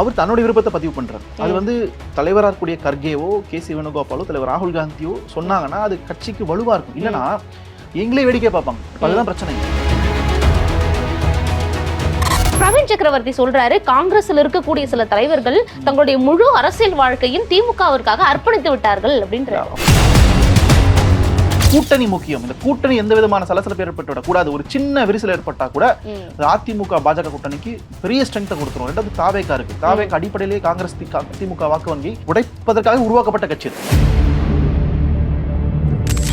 அவர் தன்னுடைய விருப்பத்தை பதிவு பண்றாரு. அது வந்து தலைவராக இருக்கக்கூடிய கர்கேவோ கே சி வேணுகோபாலோ தலைவர் ராகுல் காந்தியோ சொன்னாங்கன்னா அது கட்சிக்கு வலுவா இருக்கும். இல்லைன்னா எங்களே வேடிக்கை பார்ப்பாங்க. அதுதான் பிரச்சனை. பிரவீன் சக்கரவர்த்தி சொல்றாரு காங்கிரஸ்ல இருக்கக்கூடிய சில தலைவர்கள் தங்களுடைய முழு அரசியல் வாழ்க்கையும் திமுகவிற்காக அர்ப்பணித்து விட்டார்கள் அப்படின்றாரு. கூட்டணி முக்கியம். இந்த கூட்டணி எந்த விதமான சலசலப்பு ஏற்பட்டு விடக்கூடாது. ஒரு சின்ன விரிசல் ஏற்பட்டா கூட அதிமுக பாஜக கூட்டணிக்கு பெரிய ஸ்ட்ரென்த்தை கொடுத்துரும். ரெண்டாவது தாவேக்கா இருக்கு. தாவேக்கா அடிப்படையிலேயே காங்கிரஸ் தி- கா- திமுக வாக்கு வங்கி உடைப்பதற்காக உருவாக்கப்பட்ட கட்சி.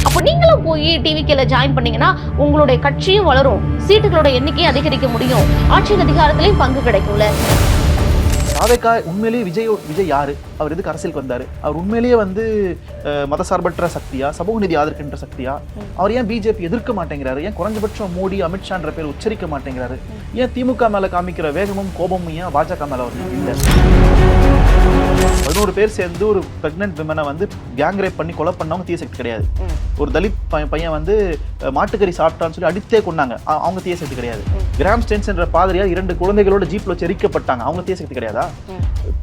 அப்ப நீங்களும் போய் டிவிக்கேல ஜாயின் பண்ணீங்கன்னா உங்களுடைய கட்சியும் வளரும். சீட்டுகளோட எண்ணிக்கையும் அதிகரிக்க முடியும். ஆட்சி அதிகாரத்திலையும் பங்கு கிடைக்கும்ல. தாவேக்கா உண்மையிலேயே விஜய் விஜய் யாரு? அவர் எதுக்கு அரசியலுக்கு வந்தாரு? அவர் உண்மையிலேயே வந்து மதசார்பற்ற சக்தியா சமூக நிதி ஆதரிக்கின்ற சக்தியா? அவர் ஏன் பிஜேபி எதிர்க்க மாட்டேங்கிறாரு? ஏன் குறைஞ்சபட்சம் மோடி அமித்ஷான்ற பேர் உச்சரிக்க மாட்டேங்கிறாரு? ஏன் திமுக மேல காமிக்கிற வேகமும் கோபமும் ஏன் பாஜக மேல அவர் இல்லை. பதினோரு பேர் சேர்ந்து ஒரு பிரெக்னென்ட் விமனை வந்து கேங் ரேப் பண்ணி கொலை பண்ணவங்க தீய சக்தி கிடையாது. ஒரு தலித் பையன் பையன் வந்து மாட்டுக்கறி சாப்பிட்டான்னு சொல்லி அடித்தே கொண்டாங்க அவங்க தீய சக்தி கிடையாது. கிராம் ஸ்டென்ஸ் என்ற பாதிரியார் இரண்டு குழந்தைகளோட ஜீப்ல வச்சு எரிக்கப்பட்டாங்க. அவங்க தீய சக்தி கிடையாதா.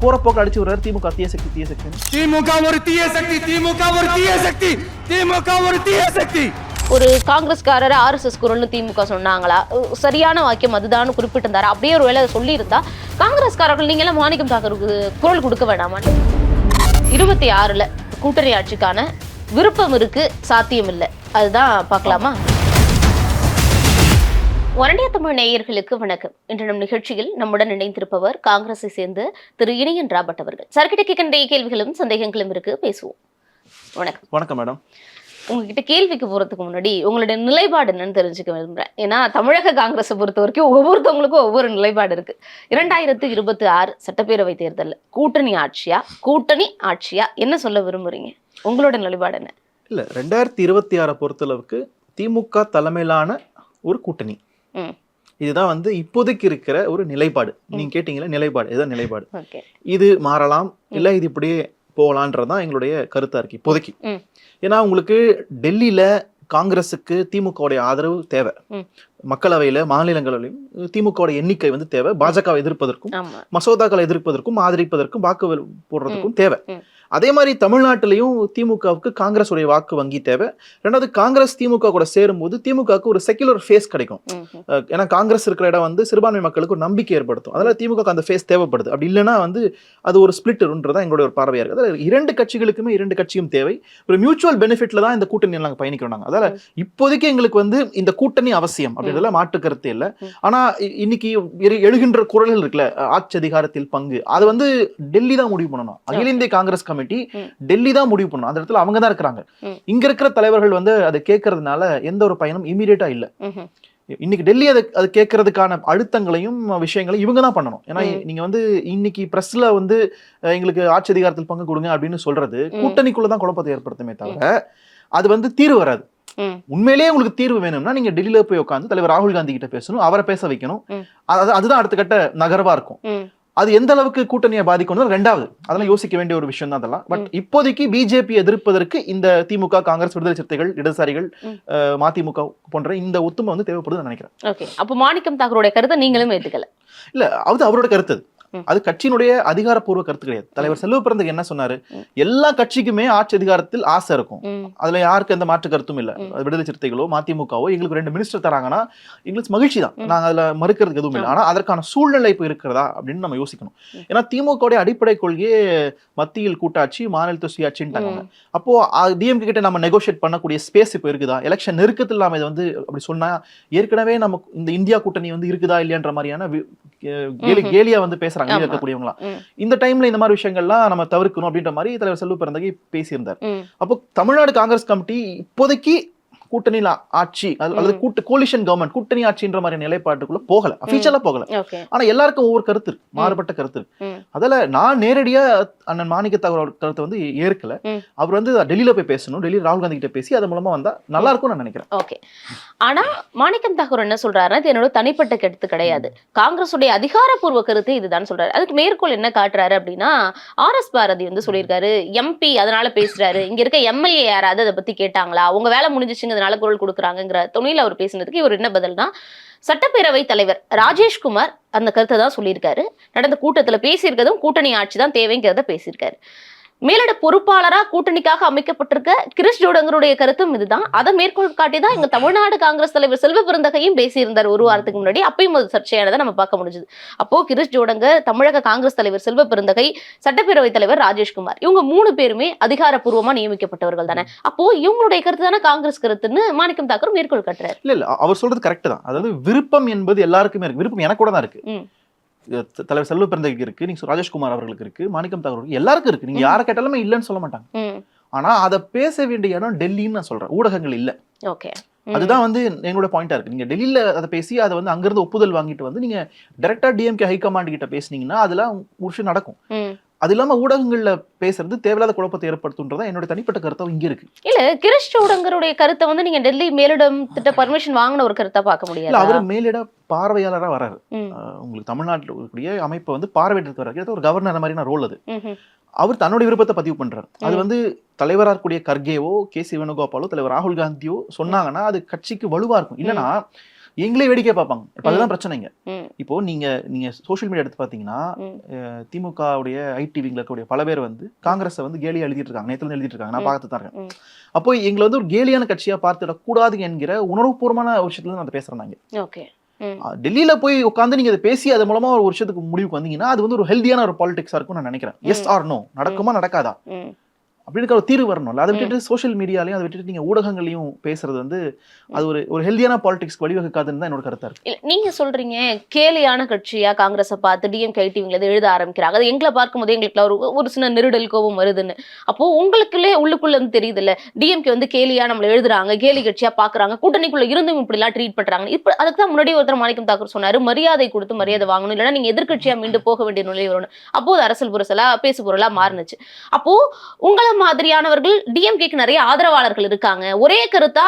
போற போக்கு அடிச்சு விடுறாரு. திமுக தீய சக்தி தீய சக்தி. திமுக ஒரு தீய சக்தி திமுக ஒரு தீய சக்தி திமுக ஒரு தீய சக்தி. ஒரு காங்கிரஸ்காரர் ஆர்எஸ்எஸ் குரல்னு திமுக சொன்னாங்களா? சரியான வாக்கியம் அதுதான் குறிப்பிட்டிருந்தாரு? அப்படியே ஒரு வேலை சொல்லியிருந்தா காங்கிரஸ்காரர்கள் நீங்க மாணிக்கம் தாக்கருக்கு குரல் கொடுக்க வேணாமா இருபத்தி ஆறுல கூட்டணி ஆட்சிக்கான விருப்பம் இருக்கு சாத்தியம் இல்லை. அதுதான் பார்க்கலாமா? ஒரண்டிய தமிழ் நேயர்களுக்கு வணக்கம். இன்று நம் நிகழ்ச்சியில் நம்முடன் இணைந்திருப்பவர் காங்கிரஸை சேர்ந்த திரு இணையன் ராபர்ட் அவர்கள். சர்க்கிட்ட கேட்கின்ற கேள்விகளும் சந்தேகங்களும் இருக்கு. பேசுவோம். வணக்கம். வணக்கம் மேடம். உங்ககிட்ட கேள்விக்கு போறதுக்கு முன்னாடி உங்களுடைய நிலைப்பாடு என்னன்னு தெரிஞ்சுக்க விரும்புறேன். ஏன்னா தமிழக காங்கிரஸை பொறுத்த வரைக்கும் ஒவ்வொருத்தவங்களுக்கும் ஒவ்வொரு நிலைப்பாடு இருக்கு. இரண்டாயிரத்து இருபத்தி ஆறு சட்டப்பேரவை தேர்தல்ல கூட்டணி ஆட்சியா கூட்டணி ஆட்சியா? என்ன சொல்ல விரும்புறீங்க? உங்களோட நிலைப்பாடு என்ன? இல்ல ரெண்டாயிரத்தி இருபத்தி ஆறை பொறுத்தளவுக்கு திமுக தலைமையிலான ஒரு கூட்டணி. இதுதான் வந்து இப்போதைக்கு இருக்கிற ஒரு நிலைப்பாடு. நீங்க கேட்டீங்களா நிலைப்பாடு. இதுதான் நிலைப்பாடு? இது மாறலாம். இல்ல இது இப்படியே போகலான்றதுதான் எங்களுடைய கருத்தா இருக்கு இப்போதைக்கு. ஏன்னா உங்களுக்கு டெல்லியில காங்கிரஸுக்கு திமுகவுடைய ஆதரவு தேவை. மக்களவையில மாநிலங்களவையிலும் திமுகவுடைய எண்ணிக்கை வந்து தேவை. பாஜகவை எதிர்ப்பதற்கும் மசோதாக்களை எதிர்ப்பதற்கும் ஆதரிப்பதற்கும் வாக்கு போடுறதுக்கும் தேவை. அதே மாதிரி தமிழ்நாட்டிலையும் திமுகவுக்கு காங்கிரஸ் உடைய வாக்கு வங்கி தேவை. ரெண்டாவது காங்கிரஸ் திமுக கூட சேரும்போது திமுகவுக்கு ஒரு செக்குலர் ஃபேஸ் கிடைக்கும். ஏன்னா காங்கிரஸ் இருக்கிற இடம் வந்து சிறுபான்மை மக்களுக்கு ஒரு நம்பிக்கை ஏற்படுத்தும். அதனால திமுக அந்த ஃபேஸ் தேவைப்படுது. அப்படி இல்லைன்னா வந்து அது ஒரு ஸ்பிளிட் தான் எங்களுடைய ஒரு பார்வையா இருக்கு. அதாவது இரண்டு கட்சிகளுக்குமே இரண்டு கட்சியும் தேவை. ஒரு மியூச்சுவல் பெனிஃபிட்ல தான் இந்த கூட்டணி நாங்கள் பயணிக்கிறோம் நாங்க. அதால இப்போதைக்கு எங்களுக்கு வந்து இந்த கூட்டணி அவசியம் அப்படின்றதுல மாற்று கருத்தே இல்லை. ஆனா இன்னைக்கு எழுகின்ற குரல்கள் இருக்குல்ல ஆட்சி அதிகாரத்தில் பங்கு அது வந்து டெல்லி தான் முடிவு பண்ணணும் அகில இந்திய காங்கிரஸ் கமிட்டி. டெல்லி தான் முடிவு பண்ணணும் அந்த இடத்துல அவங்க தான் இருக்கிறாங்க. இங்க இருக்கிற தலைவர்கள் வந்து அதை கேட்கறதுனால எந்த ஒரு பயனும் இமீடியட்டா இல்ல. இன்னைக்கு டெல்லி அது அது கேட்கறதுக்கான அழுத்தங்களையும் விஷயங்களையும் இவங்க தான் பண்ணணும் ஏன்னா. நீங்க வந்து இன்னைக்கு பிரஸ்ல வந்து எங்களுக்கு ஆட்சி அதிகாரத்தில் பங்கு கொடுங்க அப்படின்னு சொல்றது ம். கூட்டணிக்குள்ள தான் குழப்பத்தை ஏற்படுத்துமே தவிர அது வந்து தீர்வு வராது. உண்மையிலேயே உங்களுக்கு தீர்வு வேணும்னா நீங்க டெல்லியில போய் உட்காந்து தலைவர் ராகுல் காந்தி கிட்ட பேசணும் அவரை பேச வைக்கணும். அதுதான் அடுத்த கட்ட நகர்வா இருக்கும். அது எந்த அளவுக்கு கூட்டணியை பாதிக்கணும் ரெண்டாவது. அதெல்லாம் யோசிக்க வேண்டிய ஒரு விஷயம் தான் அதெல்லாம். பட். இப்போதைக்கு பிஜேபி எதிர்ப்பதற்கு இந்த திமுக காங்கிரஸ் விடுதலை சிறுத்தைகள் இடதுசாரிகள் மதிமுக போன்ற இந்த ஒத்துமை வந்து தேவைப்படுது நான் நினைக்கிறேன். ஓகே. அப்போ மாணிக்கம் தாக்கருடைய கருத்தை நீங்களும் ஏத்துக்கல. இல்ல அது அவரோட கருத்து அது. கட்சியினுடைய அதிகாரப்பூர்வ கருத்து கிடையாது தலைவர் செல்வ பிறந்தக்கு என்ன சொன்னாரு. எல்லா கட்சிக்குமே ஆட்சி அதிகாரத்தில் ஆசை இருக்கும். அதுல யாருக்கு எந்த மாற்று கருத்தும் இல்ல விடுதலை சிறுத்தைகளோ மதிமுகவோ எங்களுக்கு ரெண்டு மினிஸ்டர் தராங்கன்னா எங்களுக்கு மகிழ்ச்சி தான். நாங்க அதுல மறுக்கிறதுக்கு எதுவும் இல்லை ஆனா அதற்கான சூழ்நிலை இப்ப இருக்கிறதா அப்படின்னு நம்ம யோசிக்கணும். ஏன்னா திமுகவுடைய அடிப்படை கொள்கையே மத்தியில் கூட்டாட்சி மாநிலத்து சுயாட்சின்ட்டாங்க. அப்போ டிஎம்கே கிட்ட நம்ம நெகோஷியேட் பண்ணக்கூடிய ஸ்பேஸ் இப்போ இருக்குதா எலெக்ஷன் நெருக்கத்தில் நாம இதை வந்து அப்படி சொன்னா ஏற்கனவே நம்ம இந்த இந்தியா கூட்டணி வந்து இருக்குதா இல்லையான்ற மாதிரியான கேலி. கேலியா வந்து பேசுறாங்க. இருக்கக்கூடியவங்களா. இந்த டைம்ல இந்த மாதிரி விஷயங்கள்லாம் நம்ம தவிர்க்கணும் அப்படின்ற மாதிரி தலைவர் செல்வ பிறந்தகை பேசியிருந்தார். அப்போ தமிழ்நாடு காங்கிரஸ் கமிட்டி இப்போதைக்கு கூட்டணியில் ஆட்சி அல்லது. கூட்டு கோலிஷன் கவர்மெண்ட் கூட்டணி ஆட்சின்ற மாதிரி நிலைப்பாட்டுக்குள்ள போகல. அஃபிஷியலா போகல. ஆனா எல்லாருக்கும் ஒவ்வொரு கருத்து இருக்கு. மாறுபட்ட கருத்து இருக்கு. அதுல நான் நேரடியா அண்ணன் மாணிக்க தகவல் கருத்தை வந்து ஏற்கல. அவர் வந்து டெல்லியில போய் பேசணும். டெல்லி ராகுல் காந்தி கிட்ட பேசி அது மூலமா வந்தா நல்லா இருக்கும்னு நான் நினைக்கிறேன். ஓகே. ஆனா மாணிக்கம் தாக்கூர் என்ன சொல்றாருன்னா இது என்னோட தனிப்பட்ட கருத்து கிடையாது. காங்கிரஸ் உடைய அதிகாரப்பூர்வ கருத்து இதுதான் சொல்றாரு. அதுக்கு மேற்கோள் என்ன காட்டுறாரு அப்படின்னா ஆர் எஸ் பாரதி வந்து சொல்லியிருக்காரு எம்பி அதனால பேசுறாரு. இங்க இருக்க எம்எல்ஏ யாராவது அதை பத்தி கேட்டாங்களா? உங்க வேலை முடிஞ்சிச்சுங்க அப்படிங்கிறதுனால குரல் கொடுக்குறாங்கிற துணியில் அவர் பேசினதுக்கு இவர் என்ன பதில்னா சட்டப்பேரவை தலைவர் ராஜேஷ்குமார் அந்த கருத்தை தான் சொல்லியிருக்காரு. நடந்த கூட்டத்தில் பேசியிருக்கிறதும் கூட்டணி ஆட்சி தான் தேவைங்கிறத பேசியிருக்காரு. மேலிட பொறுப்பாளரா கூட்டணிக்காக அமைக்கப்பட்டிருக்க கிரிஷ் ஜோடங்கருடைய கருத்தும் இதுதான். அதை மேற்கோள் காட்டி தான் எங்க தமிழ்நாடு காங்கிரஸ் தலைவர் செல்வ பெருந்தகையும் பேசியிருந்தார் ஒரு வாரத்துக்கு முன்னாடி. அப்பயும் அது சர்ச்சையானதை நம்ம பார்க்க முடிஞ்சது. அப்போ கிரிஷ் ஜோடங்கர் தமிழக காங்கிரஸ் தலைவர் செல்வ பெருந்தகை சட்டப்பேரவை தலைவர் ராஜேஷ்குமார். இவங்க மூணு பேருமே அதிகாரப்பூர்வமா நியமிக்கப்பட்டவர்கள் தானே. அப்போ இவங்களுடைய கருத்து தானே காங்கிரஸ் கருத்துன்னு மாணிக்கம் தாக்கர் மேற்கோள் காட்டுறாரு. இல்ல இல்ல அவர் சொல்றது கரெக்ட் தான். அதாவது விருப்பம் என்பது எல்லாருக்குமே இருக்கு. விருப்பம் எனக்கு கூட தான் இருக்கு. தலைவர் செல்வ பிறந்தகைக்கு இருக்கு நீங்க ராஜேஷ்குமார் அவர்களுக்கு இருக்கு மாணிக்கம் இருக்கு எல்லாருக்கும் இருக்கு. நீங்க யாரை கேட்டாலுமே இல்லைன்னு சொல்ல மாட்டாங்க. ஆனா அதை பேச வேண்டிய இடம் டெல்லின்னு நான் சொல்றேன். ஊடகங்கள் இல்ல. ஓகே. அதுதான் வந்து எங்களோட பாயிண்டா இருக்கு. நீங்க டெல்லியில அதை பேசி அதை வந்து அங்கிருந்து ஒப்புதல் வாங்கிட்டு வந்து நீங்க டைரக்டா டிஎம்கே ஹைகமாண்ட் கிட்ட பேசுனீங்கன்னா அதெல்லாம் ஒரு விஷயம் நடக்கும். அது இல்லாம ஊடகங்கள்ல பேசுறது தேவையில்லாத குழப்பத்தை ஏற்படுத்துன்றதா என்னோட தனிப்பட்ட கருத்தும் இங்க இருக்கு. இல்ல கிரிஷ் சோடங்கருடைய கருத்தை வந்து நீங்க டெல்லி மேலிடம் திட்ட பர்மிஷன் வாங்கின ஒரு கருத்தா பார்க்க முடியாது? அவரு மேலிட பார்வையாளரா வராரு. உங்களுக்கு தமிழ்நாட்டில் இருக்கக்கூடிய அமைப்பை வந்து பார்வையிட்டு வர்றாரு கிட்டத்தட்ட ஒரு கவர்னர் மாதிரியான ரோல் அது. அவர் தன்னுடைய விருப்பத்தை பதிவு பண்றாரு. அது வந்து தலைவரா இருக்கக்கூடிய கர்கேவோ கே சி வேணுகோபாலோ தலைவர் ராகுல் காந்தியோ சொன்னாங்கன்னா அது கட்சிக்கு வலுவா இருக்கும். இல்லைன்னா எங்களே வேடிக்கை பார்ப்பாங்க. அதுதான் பிரச்சனைங்க. இப்போ நீங்க நீங்க சோஷியல் மீடியா எடுத்து பாத்தீங்கன்னா. திமுகவுடைய ஐடி விங்ல இருக்கக்கூடிய பல பேர் வந்து காங்கிரஸை வந்து கேலியா எழுதிட்டு இருக்காங்க. நேத்துல எழுதிட்டு இருக்காங்க. நான். பார்த்து தான் இருக்கேன். அப்போ எங்களை வந்து ஒரு கேலியான கட்சியா பார்த்துடக்கூடாது என்கிற உணர்வுபூர்வமான ஒரு விஷயத்துல நான் பேசுறேன் நாங்க. டெல்லியில போய் உட்காந்து நீங்க அதை பேசி அது மூலமா ஒரு விஷயத்துக்கு முடிவுக்கு வந்தீங்கன்னா அது வந்து ஒரு ஹெல்தியான ஒரு பாலிடிக்ஸா இருக்கும் நான் நினைக்கிறேன். எஸ் ஆர் நோ நடக்குமா நடக்காதா? ம். அப்படி இருக்க ஒரு தீர்வு வரணும்ல. அதை விட்டுட்டு சோஷியல் மீடியாலையும் அதை விட்டுட்டு நீங்க ஊடகங்களையும் பேசுறது வந்து அது ஒரு ஒரு ஹெல்தியான பாலிடிக்ஸ் வழிவகுக்காதுன்னு தான் என்னோட கருத்தா இருக்கு. இல்ல நீங்க சொல்றீங்க கேலியான கட்சியா காங்கிரஸை பார்த்து டிஎம் கைடிவிங்கள எழுத ஆரம்பிக்கிறாங்க. அது எங்களை பார்க்கும்போது எங்களுக்கு ஒரு ஒரு சின்ன நெருடல் கோபம் வருதுன்னு. அப்போ உங்களுக்குள்ளே உள்ளுக்குள்ள இருந்து தெரியுது இல்ல டிஎம்கே வந்து கேலியா நம்மள எழுதுறாங்க கேலி கட்சியா பாக்குறாங்க கூட்டணிக்குள்ள இருந்தும் இப்படி எல்லாம் ட்ரீட் பண்றாங்க இப்ப அதுக்கு தான் முன்னாடி ஒருத்தர் மாணிக்கம் தாக்கூர் சொன்னாரு மரியாதை கொடுத்து மரியாதை வாங்கணும் இல்லைன்னா நீங்க எதிர்க்கட்சியா மீண்டு போக வேண்டிய நிலை வரணும் அப்போ அது அரசியல் புரசலா பேசு பொருளா மாறுனுச்சு. அப்போ உங்களை மாதிரியானவர்கள் டிஎம்கேக்கு நிறைய ஆதரவாளர்கள் இருக்காங்க. ஒரே கருத்தா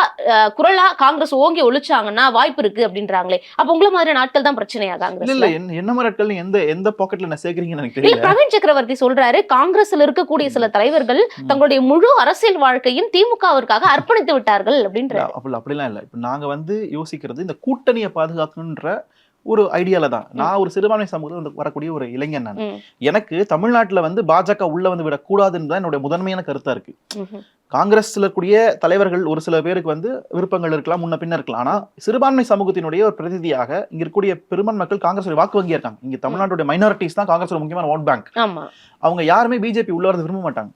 குரலா காங்கிரஸ் ஓங்கி ஒழிச்சாங்கன்னா வாய்ப்பு இருக்கு அப்படின்றாங்களே. அப்ப உங்களை மாதிரியான ஆட்கள் தான் பிரச்சனையா இல்ல காங்கிரஸ் இல்ல என்ன மாதிரி எந்த எந்த பாக்கெட்ல நான் சேர்க்கறீங்கன்னு எனக்கு தெரியல. பிரவீன் சக்கரவர்த்தி சொல்றாரு காங்கிரஸ்ல இருக்கக்கூடிய சில தலைவர்கள் தங்களுடைய முழு அரசியல் வாழ்க்கையும் திமுகவிற்காக அர்ப்பணித்து விட்டார்கள் அப்படின்ற அப்படி அப்படிலாம் இல்ல. இப்ப நாங்க வந்து யோசிக்கிறது இந்த கூட்டணியை பாதுகாக்கணுன்ற ஒரு ஐடியால தான். நான் ஒரு சிறுபான்மை சமூகத்துல வந்து வரக்கூடிய ஒரு இளைஞன் நான். எனக்கு தமிழ்நாட்டுல வந்து பாஜக உள்ள வந்து விடக்கூடாதுன்னு தான் என்னுடைய முதன்மையான கருத்தா இருக்கு. காங்கிரஸ்ல கூடிய தலைவர்கள் ஒரு சில பேருக்கு வந்து விருப்பங்கள் இருக்கலாம் முன்ன பின்ன இருக்கலாம். ஆனா சிறுபான்மை சமூகத்தினுடைய ஒரு பிரதிநிதியாக இங்க இருக்கக்கூடிய பெருமன் மக்கள் காங்கிரஸ் வாக்கு வங்கியா இருக்காங்க. இங்க தமிழ்நாட்டுடைய மைனாரிட்டிஸ் தான் காங்கிரஸ் முக்கியமான ஓட் பேங்க் அவங்க யாருமே பிஜேபி உள்ள வரது விரும்ப மாட்டாங்க.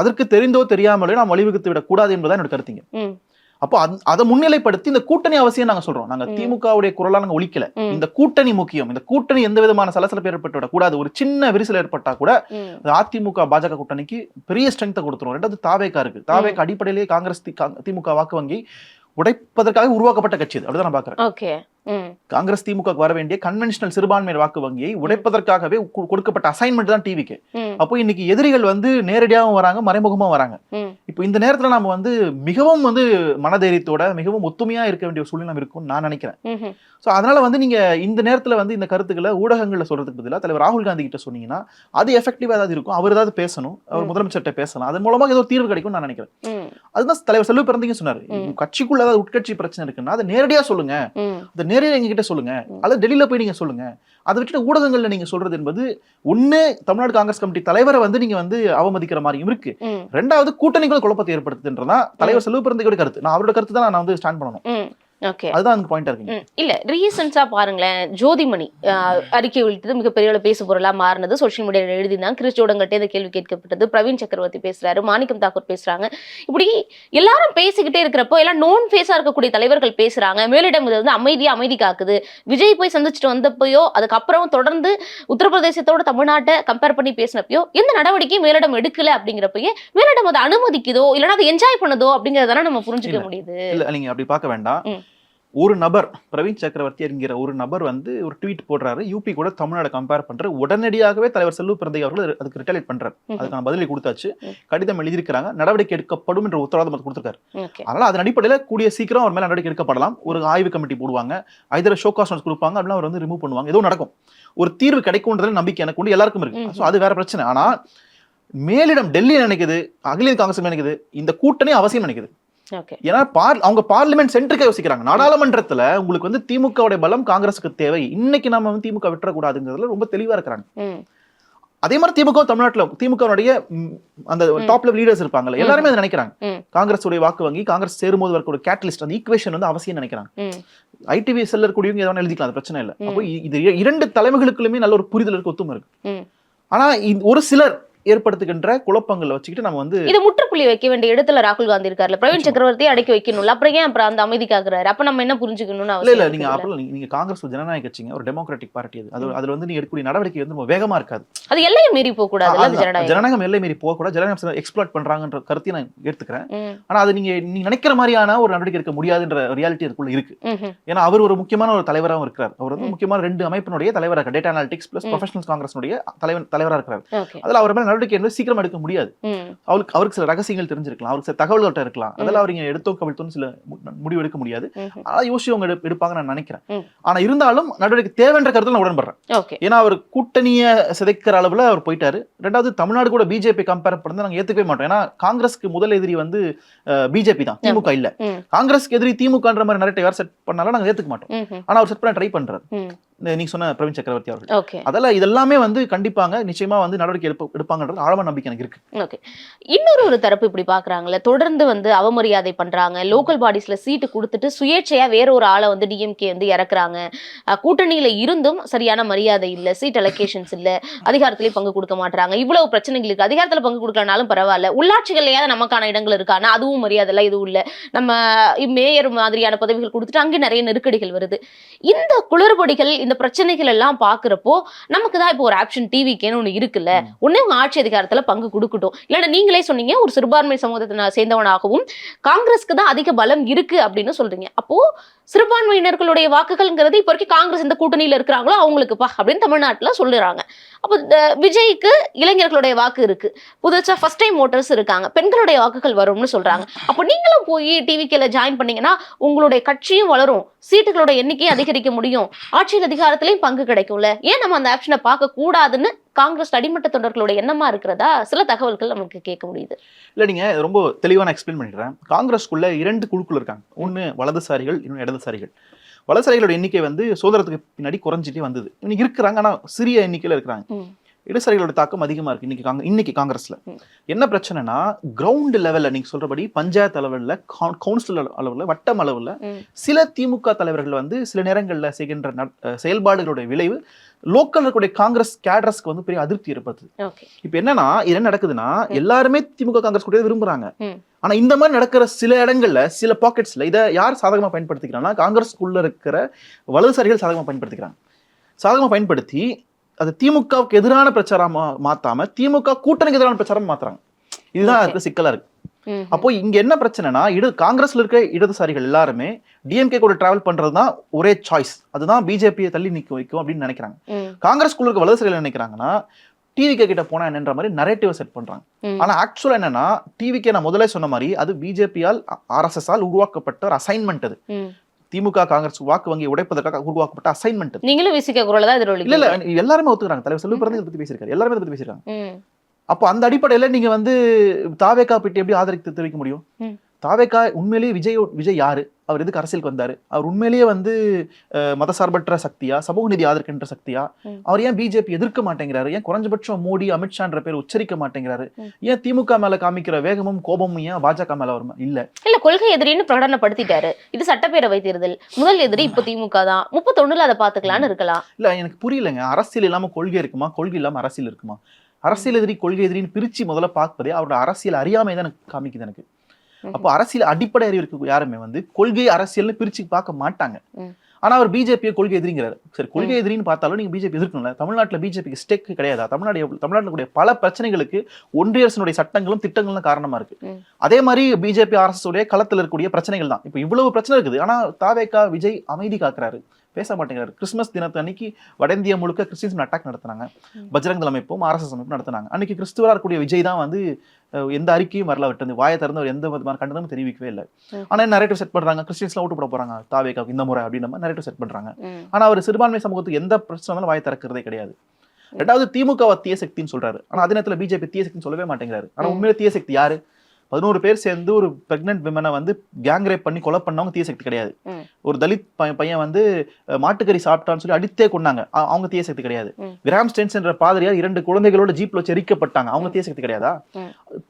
அதற்கு தெரிந்தோ தெரியாமலே நாம் வழிவகுத்து விடக்கூடாது என்பதுதான் என்னோட கருத்துங்க. அப்போ அத்- முன்னிலைப்படுத்தி இந்த கூட்டணி அவசியம் நாங்க சொல்றோம். நாங்க. திமுகவுடைய குரலா நாங்க ஒழிக்கல. இந்த கூட்டணி முக்கியம். இந்த கூட்டணி எந்த விதமான சலசலப்பு ஏற்பட்டு விடக்கூடாது. ஒரு சின்ன விரிசல் ஏற்பட்டா கூட அதிமுக பாஜக கூட்டணிக்கு பெரிய ஸ்ட்ரென்த்தை கொடுத்துரும். ரெண்டாவது தாவேக்கா இருக்கு. தாவேக்கா அடிப்படையிலேயே காங்கிரஸ் திமுக வாக்கு வங்கி உடைப்பதற்காக உருவாக்கப்பட்ட கட்சி அப்படிதான் நான் பாக்குறேன். காங்கிரஸ் திமுக வர வேண்டிய கன்வென்ஷனல் சிறுபான்மை வாக்கு வங்கியை உடைப்பதற்காகவே கொடுக்கப்பட்ட அசைன்மெண்ட் தான் டிவிக்கு அப்போ இன்னைக்கு எதிரிகள் வந்து நேரடியாகவும் வராங்க மறைமுகமா வராங்க. இப்போ இந்த நேரத்துல நாம வந்து மிகவும் வந்து மனதைரியத்தோட மிகவும் ஒத்துமையா இருக்க வேண்டிய சூழ்நிலை இருக்கும்னு நான் நினைக்கிறேன். சோ அதனால வந்து நீங்க இந்த நேரத்துல வந்து இந்த கருத்துக்களை ஊடகங்கள்ல சொல்றதுக்கு பதிலா தலைவர் ராகுல் காந்தி கிட்ட சொன்னீங்கன்னா அது எஃபெக்டிவா ஏதாவது இருக்கும். அவர் ஏதாவது பேசணும். அவர் முதலமைச்சர்கிட்ட பேசலாம். அதன் மூலமா ஏதோ தீர்வு கிடைக்கும் நான் நினைக்கிறேன். அதுதான் தலைவர் செல்வ பிறந்தீங்க சொன்னாரு. கட்சிக்குள்ள ஏதாவது உட்கட்சி பிரச்சனை இருக்குன்னா அதை நேரடியா சொல்லுங்க. ம் அதை நேரடியா எங்க கிட்ட சொல்லுங்க அல்லது டெல்லியில போய் நீங்க சொல்லுங்க. அதை விட்டுட்டு ஊடகங்கள்ல நீங்க சொல்றது என்பது ஒண்ணு தமிழ்நாடு காங்கிரஸ் கமிட்டி தலைவரை வந்து நீங்க வந்து அவமதிக்கிற மாதிரியும் இருக்கு. ரெண்டாவது கூட்டணிக்குள்ள குழப்பத்தை ஏற்படுத்துன்றதா தலைவர் செல்வ பிறந்தகையோட கருத்து. நான் அவரோட கருத்து தான் நான் வந்து ஸ்டாண்ட் பண்ணணும். அதுதான் அந்த பாயிண்டா இருக்குங்க. ம், இல்ல ரீசென்ஸா பாருங்களேன் ஜோதிமணி அறிக்கை வெளியிட்டது மிகப்பெரிய பேசு பொருளா மாறினது. சோஷியல் மீடியாவில் எழுதினாங்க கிறிஸ்டோடங்கிட்டே இந்த கேள்வி கேட்கப்பட்டது. பிரவீன் சக்கரவர்த்தி பேசுறாரு மாணிக்கம் தாக்கூர் பேசுறாங்க. இப்படி எல்லாரும் பேசிக்கிட்டே இருக்கிறப்போ எல்லாம் நோன் ஃபேஸா இருக்கக்கூடிய தலைவர்கள் பேசுறாங்க. மேலிடம் இது வந்து அமைதியா அமைதி காக்குது. விஜய் போய் சந்திச்சுட்டு வந்தப்பயோ அதுக்கப்புறம் தொடர்ந்து உத்தரப்பிரதேசத்தோட தமிழ்நாட்டை கம்பேர் பண்ணி பேசினப்பயோ எந்த நடவடிக்கையும் மேலிடம் எடுக்கல அப்படிங்கிறப்பயே மேலிடம் அதை அனுமதிக்குதோ இல்லைன்னா அதை என்ஜாய் பண்ணுதோ அப்படிங்கறதான நம்ம புரிஞ்சுக்க. முடியுது. இல்ல நீங்க அப்படி பார்க்க வேண்டாம். ஒரு நபர் பிரவீன் சக்கரவர்த்தி என்கிற ஒரு நபர் வந்து ஒரு ட்வீட் போடுறாரு. யூபி கூட தமிழ்நாடு கம்பேர் பண்ற உடனடியாகவே தலைவர் செல்வ பிறந்தை அவர்கள் அதுக்கு ரிட்டாலியேட் பண்றாரு. அதுக்கான பதிலை கொடுத்தாச்சு. கடிதம் எழுதியிருக்கிறாங்க. நடவடிக்கை எடுக்கப்படும் என்ற உத்தரவாதம் கொடுத்திருக்காரு. அதனால அதன் அடிப்படையில கூடிய சீக்கிரம் அவர் மேல நடவடிக்கை எடுக்கப்படலாம். ஒரு ஆய்வு கமிட்டி போடுவாங்க. ஐதர் ஷோகாஸ் நோட்ஸ் கொடுப்பாங்க. அப்படின்னா அவர் வந்து ரிமூவ் பண்ணுவாங்க. ஏதோ நடக்கும். ஒரு தீர்வு கிடைக்கும்ன்றதுல நம்பிக்கை எனக்கு உண்டு. எல்லாருக்கும் இருக்கு. அது வேற பிரச்சனை. ஆனா மேலிடம் டெல்லி நினைக்குது? அகில இந்திய காங்கிரஸ் நினைக்குது? இந்த கூட்டணி அவசியம் நினைக்குது. ஏன்னா பார் அவங்க பார்லிமெண்ட் சென்டருக்கே யோசிக்கிறாங்க. நாடாளுமன்றத்துல உங்களுக்கு வந்து திமுகவுடைய பலம் காங்கிரஸுக்கு தேவை. இன்னைக்கு நம்ம வந்து திமுக விட்டுறக்கூடாதுங்கிறதுல ரொம்ப தெளிவா இருக்கிறாங்க. அதே மாதிரி திமுக தமிழ்நாட்டுல திமுகவுடைய ம், அந்த டாப் லெவல் லீடர்ஸ் இருப்பாங்கல்ல எல்லாருமே அதை நினைக்கிறாங்க. காங்கிரஸ் உடைய வாக்கு வங்கி காங்கிரஸ் சேரும்போது வரக்கூடிய கேட்டலிஸ்ட் அந்த ஈக்குவேஷன் வந்து அவசியம் நினைக்கிறாங்க. ஐடிவி செல்ல இருக்கக்கூடியவங்க எதாவது எழுதிக்கலாம் அது பிரச்சனை இல்லை. அப்போ இது இரண்டு தலைமைகளுக்குள்ளுமே நல்ல ஒரு புரிதல் இருக்கு ஒத்துமை இருக்கு. ஆனா ஒரு சிலர் ஏற்படுத்துகின்ற குழப்பங்களை வச்சுக்கிட்டு நம்ம வந்து இது முற்றுப்புள்ளி வைக்க வேண்டிய இடத்துல ராகுல் காந்தி இருக்காருல்ல பிரவீன் சக்கரவர்த்தி அடக்கி வைக்கணும்ல. அப்புறம் ஏன் அப்புறம் அந்த அமைதி காக்குறாரு? அப்ப நம்ம என்ன புரிஞ்சுக்கணும்னு இல்ல இல்ல நீங்க? அப்புறம் நீங்க- காங்கிரஸ் ஜனநாயக கட்சிங்க. ஒரு டெமோக்ராட்டிக் பார்ட்டி அது. அது அதுல வந்து நீங்க எடுக்கக்கூடிய நடவடிக்கை வந்து வேகமா இருக்காது. அது எல்லையை மீறி போக கூடாது. ஜனநாயகம்? எல்லை மீறி போக கூட ஜனநாயகம் எக்ஸ்ப்ளாய்ட் பண்றாங்கன்ற கருத்தையும் நான் எடுத்துக்கிறேன் ம், ஆனா அது நீங்க நீங்க நினைக்கிற மாதிரியான ஒரு நடவடிக்கை இருக்க முடியாதுன்ற ரியாலிட்டி அதுக்குள்ள இருக்கு. ஏன்னா அவர் ஒரு முக்கியமான ஒரு தலைவராகவும் இருக்கிறார். அவர் வந்து முக்கியமான ரெண்டு அமைப்பினுடைய தலைவராக டேட்டா அனாலிட்டிக்ஸ் பிளஸ் ப்ரொஃபஷனல் காங்கிரஸ்னுடைய தலைவர் தலைவராக இருக்கிறார் அதுல அவர் மேல நடவடிக்கை என்பது சீக்கிரம் எடுக்க முடியாது. அவருக்கு அவருக்கு சில ரகசியங்கள் தெரிஞ்சிருக்கலாம். அவருக்கு சில தகவல்கள்ட்ட இருக்கலாம். அதெல்லாம் அவர் இங்க எடுத்தோ கவிழ்த்தோன்னு சில முடிவு எடுக்க முடியாது. ஆனா யோசிச்சு அவங்க எடு- எடுப்பாங்கன்னு நான் நினைக்கிறேன். ஆனா இருந்தாலும் நடவடிக்கை தேவைன்ற கருத்துல நான் உடன்படுறேன். ஏன்னா அவர் கூட்டணிய சிதைக்கிற அளவுல அவர் போயிட்டாரு. ரெண்டாவது தமிழ்நாடு கூட பிஜேபி கம்பேர் பண்ணி நாங்க ஏத்துக்கவே மாட்டோம். ஏன்னா காங்கிரஸ்க்கு முதல் எதிரி வந்து பிஜேபி தான். திமுக இல்ல. காங்கிரஸ்க்கு எதிரி திமுகன்ற மாதிரி நிறைய யார் செட் பண்ணாலும் நாங்க ஏத்துக்க மாட்டோம். ஆனா அவர் செட் பண்ண ட்ரை பண்றாரு. நீங்க சொன்ன பிரவீன் சக்கரவர்த்தி அவர்கள். ஓகே. அதெல்லாம் இதெல்லாமே வந்து கண்டிப்பாங்க நிச்சயமா வந்து நடவடிக்கை எடுப்ப எடுப்பாங்கன்றது ஆழமான நம்பிக்கை எனக்கு இருக்கு. ஓகே. இன்னொரு ஒரு தரப்பு இப்படி பாக்குறாங்கல்ல தொடர்ந்து வந்து அவமரியாதை பண்றாங்க லோக்கல் பாடிஸ்ல சீட்டு கொடுத்துட்டு சுயேட்சையா வேற ஒரு ஆளை வந்து டிஎம்கே வந்து இறக்குறாங்க. கூட்டணியில இருந்தும் சரியான மரியாதை இல்ல சீட் அலோகேஷன்ஸ் இல்ல அதிகாரத்திலேயே பங்கு கொடுக்க மாட்டாங்க இவ்வளவு பிரச்சனைகள் இருக்கு. அதிகாரத்துல பங்கு கொடுக்கலனாலும் பரவாயில்ல. உள்ளாட்சிகள்லயாவது நமக்கான இடங்கள் இருக்கானா அதுவும் மரியாதை இல்ல இதுவும் இல்ல. நம்ம மேயர் மாதிரியான பதவிகள் கொடுத்துட்டு அங்கே நிறைய நெருக்கடிகள் வருது. இந்த குளறுபடிகள் இந்த பிரச்சனைகள் எல்லாம் பாக்குறப்போ நமக்கு தான் இப்போ ஒரு ஆப்ஷன் டிவிக்கேன்னு ஒண்ணு இருக்குல்ல ஒண்ணு உங்க ஆட்சி அதிகாரத்துல பங்கு கொடுக்கட்டும். இல்லைன்னா நீங்களே சொன்னீங்க ஒரு சிறுபான்மை சமூகத்தை சேர்ந்தவனாகவும் காங்கிரஸ்க்கு தான் அதிக பலம் இருக்கு அப்படின்னு சொல்றீங்க. அப்போ சிறுபான்மையினர்களுடைய வாக்குகள்ங்கிறது இப்போ வரைக்கும் காங்கிரஸ் இந்த கூட்டணியில் இருக்கிறாங்களோ அவங்களுக்குப்பா அப்படின்னு தமிழ்நாட்டில் சொல்லுறாங்க. அப்போ விஜய்க்கு இளைஞர்களுடைய வாக்கு இருக்கு. புதுசா ஃபர்ஸ்ட் டைம் ஓட்டர்ஸ் இருக்காங்க. பெண்களுடைய வாக்குகள் வரும்னு சொல்றாங்க. அப்போ நீங்களும் போய் டிவிக்கில் ஜாயின் பண்ணீங்கன்னா உங்களுடைய கட்சியும் வளரும். சீட்டுகளோட எண்ணிக்கையும் அதிகரிக்க முடியும். ஆட்சியில் அதிகாரத்திலையும் பங்கு கிடைக்கும்ல. ஏன் நம்ம அந்த ஆப்ஷனை பார்க்க கூடாதுன்னு காங்கிரஸ் அடிமட்ட தொண்டர்களோட எண்ணமா இருக்கிறதா சில தகவல்கள் நமக்கு கேட்க முடியுது. இல்ல நீங்க ரொம்ப தெளிவா நான் எக்ஸ்பிளைன் பண்ணிடுறேன். காங்கிரஸ்க்குள்ள இரண்டு குழுக்கள் இருக்காங்க. ஒண்ணு வலதுசாரிகள் இன்னொன்று இடதுசாரிகள். வலதுசாரிகளோட எண்ணிக்கை வந்து சுதந்திரத்துக்கு பின்னாடி குறைஞ்சிட்டே வந்தது. இன்னைக்கு இருக்கிறாங்க ஆனா சிறிய எண்ணிக்கையில இருக்கிறாங்க. இடதுசாரிகளோட தாக்கம் அதிகமா இருக்கு. இன்னைக்கு காங்க இன்னைக்கு காங்கிரஸ்ல. என்ன பிரச்சனைனா கிரவுண்ட் லெவல்ல நீங்க சொல்றபடி பஞ்சாயத்து அளவுல கவுன்சில் அளவுல வட்டம் அளவுல. சில திமுக தலைவர்கள் வந்து சில நேரங்கள்ல செய்கின்ற செயல்பாடுகளுடைய விளைவு லோக்கல் இருக்கக்கூடிய காங்கிரஸ் கேடரஸ்க்கு வந்து பெரிய அதிருப்தி ஏற்படுத்துது. ஓகே. இப்ப என்னன்னா என்ன நடக்குதுன்னா எல்லாருமே திமுக காங்கிரஸ் கூட விரும்புறாங்க. ஆனா இந்த மாதிரி நடக்கிற சில இடங்கள்ல சில பாக்கெட்ஸ்ல இதை யார் சாதகமா பயன்படுத்திக்கிறாங்கன்னா காங்கிரஸ்க்குள்ள இருக்கிற வலதுசாரிகள் சாதகமா பயன்படுத்திக்கிறாங்க. சாதகமா பயன்படுத்தி அது திமுகவுக்கு எதிரான பிரச்சாரமா மாத்தாம திமுக கூட்டணிக்கு எதிரான பிரச்சாரம் மாத்துறாங்க இதுதான். அதுக்கு சிக்கலா இருக்கு. அப்போ இங்க என்ன பிரச்சனைனா இடு காங்கிரஸ்ல இருக்க இடதுசாரிகள் எல்லாருமே டிஎம்கே கூட டிராவல் பண்றது தான் ஒரே சாய்ஸ் அதுதான் பிஜேபியை தள்ளி நிக்க வைக்கும் அப்படின்னு நினைக்கிறாங்க ம். காங்கிரஸ்குள்ள இருக்க வலதுசாரிகள் நினைக்கிறாங்கன்னா டிவிகே கிட்ட போனா என்னன்ற மாதிரி நரேட்டிவ் செட் பண்றாங்க. ஆனா ஆக்சுவலா என்னன்னா டிவிகே நான் முதல்ல சொன்ன மாதிரி அது பிஜேபியால் ஆர்எஸ்எஸ் ஆல் உருவாக்கப்பட்ட ஒரு அசைன்மெண்ட் அது. திமுக காங்கிரஸ் வாக்கு வங்கி உடைப்பதற்காக உருவாக்கப்பட்ட அசைன்மெண்ட் நீங்களும் விசிக்க குரலை தான் இல்ல இல்ல எல்லாருமே ஒத்துக்கிறாங்க. தலைவர் செல்வ பிறந்த இதை பத்தி பேசியிருக்காரு. எல்லாருமே இதை பேசியிருக்காங்க. ம். அப்போ அந்த அடிப்படையில நீங்க வந்து தாவேக்கா பற்றி எப்படி ஆதரித்து தெரிவிக்க முடியும். தாவேக்கா உண்மையிலேயே விஜய் விஜய் யாரு? அவர் எதுக்கு அரசியலுக்கு வந்தாரு? அவர் உண்மையிலேயே வந்து மதசார்பற்ற சக்தியா சமூக நீதி ஆதரிக்கின்ற சக்தியா. அவர் ஏன் பிஜேபி எதிர்க்க மாட்டேங்கிறாரு? ஏன் குறைஞ்சபட்சம் மோடி அமித்ஷான்ற பேர் உச்சரிக்க மாட்டேங்கிறாரு. ஏன் திமுக மேல காமிக்கிற வேகமும் கோபமும் ஏன் பாஜக மேல வருமா? இல்ல. இல்ல கொள்கை எதிரின்னு பிரகடனப்படுத்திட்டாரு. இது சட்டப்பேரவை தேர்தல். முதல் எதிரி இப்ப திமுக தான். முப்பத்தொன்னுல அதை பாத்துக்கலாம்னு இருக்கலாம். இல்ல எனக்கு புரியலங்க. அரசியல் இல்லாம கொள்கை இருக்குமா? கொள்கை இல்லாம அரசியல் இருக்குமா? அரசியல் எதிரி கொள்கை எதிரின்னு பிரிச்சு முதல்ல பார்ப்பதே அவரோட அரசியல் அறியாமை தான் எனக்கு காமிக்குது எனக்கு. அப்போ அரசியல் அடிப்படை அறிவு இருக்க யாருமே வந்து கொள்கை அரசியல்னு பிரிச்சு பார்க்க மாட்டாங்க. ஆனா அவர் பிஜேபி கொள்கை எதிரிங்கிறாரு. சரி கொள்கை எதிரின்னு பார்த்தாலும் நீங்க பிஜேபி எதிர்க்கணும்ல. தமிழ்நாட்டுல பிஜேபிக்கு ஸ்டெக் கிடையாதா? தமிழ்நாடு தமிழ்நாட்டுல கூடிய பல பிரச்சனைகளுக்கு ஒன்றிய அரசினுடைய சட்டங்களும் திட்டங்களும் காரணமா இருக்கு. அதே மாதிரி பிஜேபி ஆர்எஸ் உடைய களத்துல இருக்கக்கூடிய பிரச்சனைகள் தான். இப்போ இவ்வளவு பிரச்சனை இருக்குது. ஆனா தாவேக்கா விஜய் அமைதி காக்குறாரு. பேச மாட்டேங்கிறாரு. கிறிஸ்மஸ் தினத்து அன்னைக்கு வட இந்தியா முழுக்க கிறிஸ்டின்ஸ் அட்டாக் நடத்தினாங்க. பஜ்ரங் அமைப்பும் ஆர்எஸ்எஸ் அமைப்பும் நடத்தினாங்க. அன்னைக்கு கிறிஸ்துவரா இருக்கக்கூடிய விஜய் தான் வந்து எந்த அறிக்கையும் வரல விட்டு வாயை திறந்து அவர் எந்த விதமான கண்டனமும் தெரிவிக்கவே இல்லை. ஆனா நரேட்டிவ் செட் பண்றாங்க? கிறிஸ்டின்ஸ்லாம் ஓட்டு போட போறாங்க. தாவேக்காவுக்கு இந்த முறை அப்படின்னு நம்ம நரேட்டிவ் செட் பண்றாங்க. ஆனா அவர் சிறுபான்மை சமூகத்துக்கு எந்த பிரச்சனை வாய் திறக்கிறதே கிடையாது. ரெண்டாவது திமுக தீய சக்தின்னு சொல்றாரு. ஆனா அதே நேரத்துல பிஜேபி தீய சக்தின்னு சொல்லவே மாட்டேங்கிறாரு. ஆனா. உண்மையிலே தீய சக்தி யாரு? பதினோரு பேர் சேர்ந்து ஒரு பிரெக்னென்ட் விமனை வந்து கேங் ரேப் பண்ணி கொலை பண்ணவங்க தீய சக்தி கிடையாது. ஒரு தலித் பையன் பையன் வந்து மாட்டுக்கறி சாப்பிட்டான்னு சொல்லி அடித்தே கொண்டாங்க அவங்க தீய சக்தி கிடையாது. கிராம் ஸ்டென்ஸ் என்ற பாதிரியார் இரண்டு குழந்தைகளோட ஜீப்ல வச்சு எரிக்கப்பட்டாங்க. அவங்க தீய சக்தி கிடையாதா.